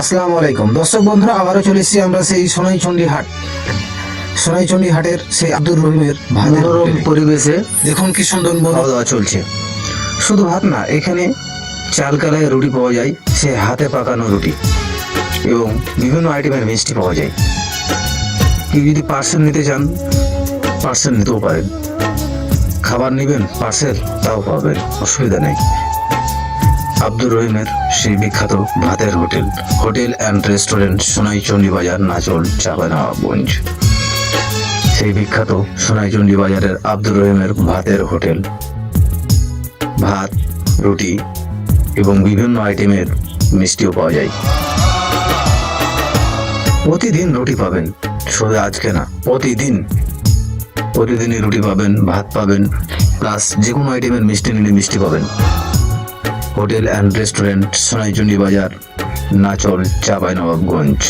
আসসালামু আলাইকুম। দর্শক বন্ধুরা আবারও চলে এসেছি আমরা সেই সোনাইচন্ডী হাট। সোনাইচন্ডী হাটের সেই আব্দুর রহিমের মনোরম পরিবেশে দেখুন কি সুন্দর খাওয়া দাওয়া চলছে। শুধু ভাত না এখানে চাল কালায় রুটি পাওয়া যায় সে হাতে পাকানো রুটি এবং বিভিন্ন আইটেমের মিষ্টি পাওয়া যায়। কেউ যদি পার্সেল নিতে চান পার্সেল নিতেও পারেন। খাবার নেবেন পার্সেল তাও পাবেন অসুবিধা নেই। আব্দুর রহিমের সেই বিখ্যাত ভাতের hotel. Hotel and restaurant Sonaichandi বাজার নাচল চাপানগঞ্জ সেই বিখ্যাত সোনাইচন্ডী বাজারের আব্দুর রহিমের ভাতের হোটেল। ভাত, রুটি এবং বিভিন্ন আইটেমের মিষ্টিও পাওয়া যায়। প্রতিদিন রুটি পাবেন, শুধু আজকে না, প্রতিদিন। প্রতিদিনই রুটি পাবেন, ভাত পাবেন, প্লাস যে কোনো আইটেমের মিষ্টি নিলে মিষ্টি পাবেন। হোটেল অ্যান্ড রেস্টুরেন্ট সোনাইচন্ডী বাজার নাচল চাপাই নবাবগঞ্জ